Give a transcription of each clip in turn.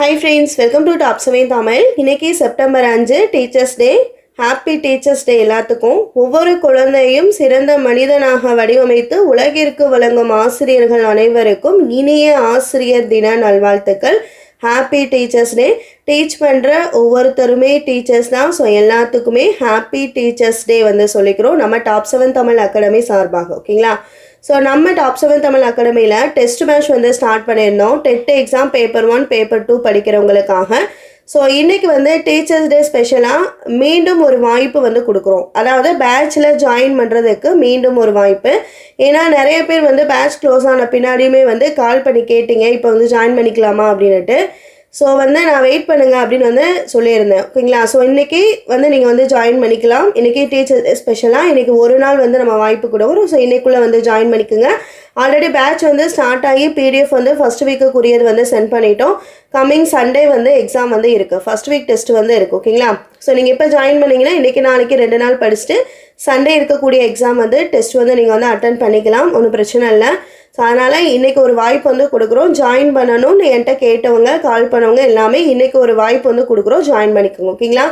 Hi friends welcome to top seven Tamil இன்னைக்கு September அஞ்சு teachers day happy teachers day எல்லாத்துக்கும். ஒவ்வொரு குழந்தையும் சிறந்த மனிதனாக வடிவமைத்து உலகிற்கு வழங்கும் ஆசிரியர்கள் அனைவருக்கும் இனிய ஆசிரியர் தின நல்வாழ்த்துக்கள். ஹாப்பி டீச்சர்ஸ் டே டீச் பண்ணுற ஒவ்வொருத்தருமே டீச்சர்ஸ் தான். ஸோ எல்லாத்துக்குமே ஹாப்பி டீச்சர்ஸ் டே வந்து சொல்லிக்கிறோம். நம்ம டாப் செவன் தமிழ் அகாடமி சார்பாக ஓகேங்களா ஸோ நம்ம டாப் செவன் தமிழ் அகாடமியில் டெஸ்ட் மேட்ச் வந்து ஸ்டார்ட் பண்ணியிருந்தோம். TET exam paper one paper two படிக்கிறவங்களுக்காக. So இன்றைக்கி வந்து டீச்சர்ஸ் டே ஸ்பெஷலாக மீண்டும் ஒரு வாய்ப்பு வந்து கொடுக்குறோம். அதாவது பேட்சில் ஜாயின் பண்ணுறதுக்கு மீண்டும் ஒரு வாய்ப்பு. ஏன்னா நிறைய பேர் வந்து பேட்ச் க்ளோஸ் ஆன பின்னாடியுமே வந்து கால் பண்ணி கேட்டிங்க இப்போ வந்து ஜாயின் பண்ணிக்கலாமா அப்படின்ட்டு ஸோ வந்து நான் வெயிட் பண்ணுங்கள் அப்படின்னு வந்து சொல்லியிருந்தேன். ஓகேங்களா? ஸோ இன்றைக்கி வந்து நீங்கள் வந்து ஜாயின் பண்ணிக்கலாம். இன்றைக்கி டீச்சர் ஸ்பெஷலாக இன்றைக்கி ஒரு நாள் வந்து நம்ம வாய்ப்பு கொடுக்குறோம் ஸோ இன்றைக்குள்ளே வந்து ஜாயின் பண்ணிக்கோங்க. ஆல்ரெடி பேட்ச் வந்து ஸ்டார்ட் ஆகி பிடிஎஃப் வந்து ஃபஸ்ட் வீக்குக்குரியது வந்து சென்ட் பண்ணிட்டோம். கம்மிங் சண்டே வந்து எக்ஸாம் வந்து இருக்குது ஃபஸ்ட் வீக் டெஸ்ட் வந்து இருக்குது ஓகேங்களா? ஸோ நீங்கள் இப்போ ஜாயின் பண்ணீங்கன்னா இன்றைக்கி நாளைக்கு ரெண்டு நாள் படிச்சுட்டு சண்டே இருக்கக்கூடிய எக்ஸாம் வந்து டெஸ்ட் வந்து நீங்கள் வந்து அட்டன் பண்ணிக்கலாம். ஒன்றும் பிரச்சனை இல்லை. ஸோ அதனால் இன்றைக்கி ஒரு வாய்ப்பு வந்து கொடுக்குறோம். ஜாயின் பண்ணணும்னு என்கிட்ட கேட்டவங்க கால் பண்ணவங்க எல்லாமே இன்றைக்கி ஒரு வாய்ப்பு வந்து கொடுக்குறோம். ஜாயின் பண்ணிக்கோங்க. ஓகேங்களா?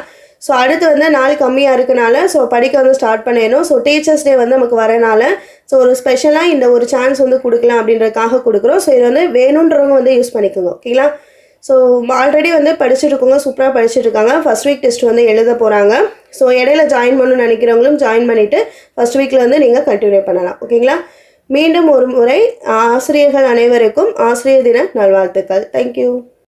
ஸோ அடுத்து வந்து நாள் கம்மியாக இருக்கனால ஸோ படிக்க வந்து ஸ்டார்ட் பண்ணிடணும். ஸோ டீச்சர்ஸ் டே வந்து நமக்கு வரனால ஸோ ஒரு ஸ்பெஷலாக இந்த ஒரு சான்ஸ் வந்து கொடுக்கலாம் அப்படின்றதுக்காக கொடுக்குறோம். ஸோ இது வந்து வேணுன்றவங்க வந்து யூஸ் பண்ணிக்கோங்க. ஓகேங்களா? ஸோ ஆல்ரெடி வந்து படிச்சுட்டு இருக்கவங்க சூப்பராக படிச்சுட்டு இருக்காங்க ஃபஸ்ட் வீக் டெஸ்ட் வந்து எழுத போகிறாங்க ஸோ இடையில ஜாயின் பண்ணணும்னு நினைக்கிறவங்களும் ஜாயின் பண்ணிவிட்டு ஃபஸ்ட் வீக்கில் வந்து நீங்கள் கண்டினியூ பண்ணலாம். ஓகேங்களா? மீண்டும் ஒரு முறை ஆசிரியர்கள் அனைவருக்கும் ஆசிரியர் தின நல்வாழ்த்துக்கள். தேங்க்யூ